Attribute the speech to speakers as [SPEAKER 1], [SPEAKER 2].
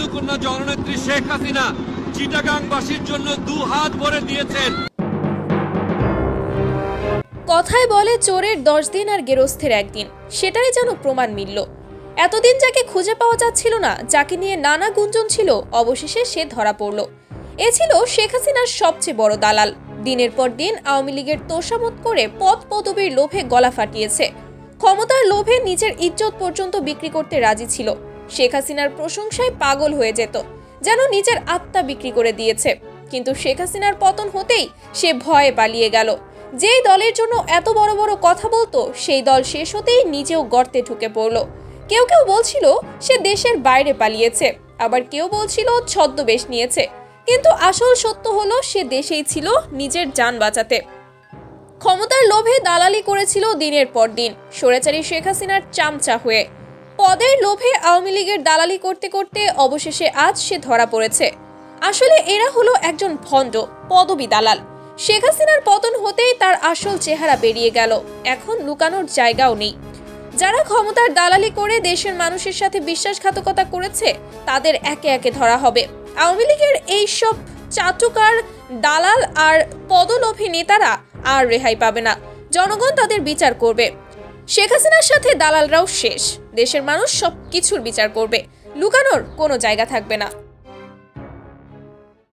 [SPEAKER 1] জননেত্রী শেখ হাসিনা চিটাগাংবাসীর জন্য দু হাত ভরে দিয়েছেন।
[SPEAKER 2] কথায় বলে চোরের দশ দিন আর গেরস্থের একদিন, সেটাই যেন প্রমাণ মিলল। এতদিন যাকে খুঁজে পাওয়া যাচ্ছিল না, যাকে নিয়ে নানা গুঞ্জন ছিল, অবশেষে সে ধরা পড়ল। এ ছিল শেখ হাসিনার সবচেয়ে বড় দালাল। দিনের পর দিন আওয়ামী লীগের তোষামত করে পদ পদবীর লোভে গলা ফাটিয়েছে। ক্ষমতার লোভে নিজের ইজ্জত পর্যন্ত বিক্রি করতে রাজি ছিল। শেখ হাসিনার প্রশংসায় পাগল হয়ে যেত, যেন নিজের আত্মা বিক্রি করে দিয়েছে। কিন্তু শেখ হাসিনার পতন হতেই সে ভয়ে পালিয়ে গেল। যেই দলের জন্য এত বড় বড় কথা বলতো, সেই দল শেষ হতেই নিজেও গর্তে ঢুকে পড়ল। কেউ কেউ বলছিল, সে দেশের বাইরে পালিয়েছে। আবার কেউ বলছিল, ছদ্মবেশ নিয়েছে। কিন্তু আসল সত্য হলো, সে দেশেই ছিল নিজের যান বাঁচাতে। ক্ষমতার লোভে দালালি করেছিল দিনের পর দিন স্বৈরাচারী শেখ হাসিনার চামচা হয়ে। পদের লোভে আওয়ামী লীগের দালালি করতে করতে অবশেষে আজ সে ধরা পড়েছে। আসলে এরা হলো একজন ভণ্ড, পদবী দালাল। শেখ হাসিনার পতন হতেই তার আসল চেহারা বেরিয়ে গেল। এখন লুকানোর জায়গাও নেই। যারা ক্ষমতার দালালি করে দেশের মানুষের সাথে বিশ্বাসঘাতকতা করেছে, তাদের একে একে ধরা হবে। আওয়ামী লীগের এইসব চাটুকার দালাল আর পদলোভী নেতারা আর রেহাই পাবে না। জনগণ তাদের বিচার করবে। শেখ হাসিনার সাথে দালালরাও শেষ। দেশের মানুষ সব কিছুর বিচার করবে। লুকানোর কোনো জায়গা থাকবে না।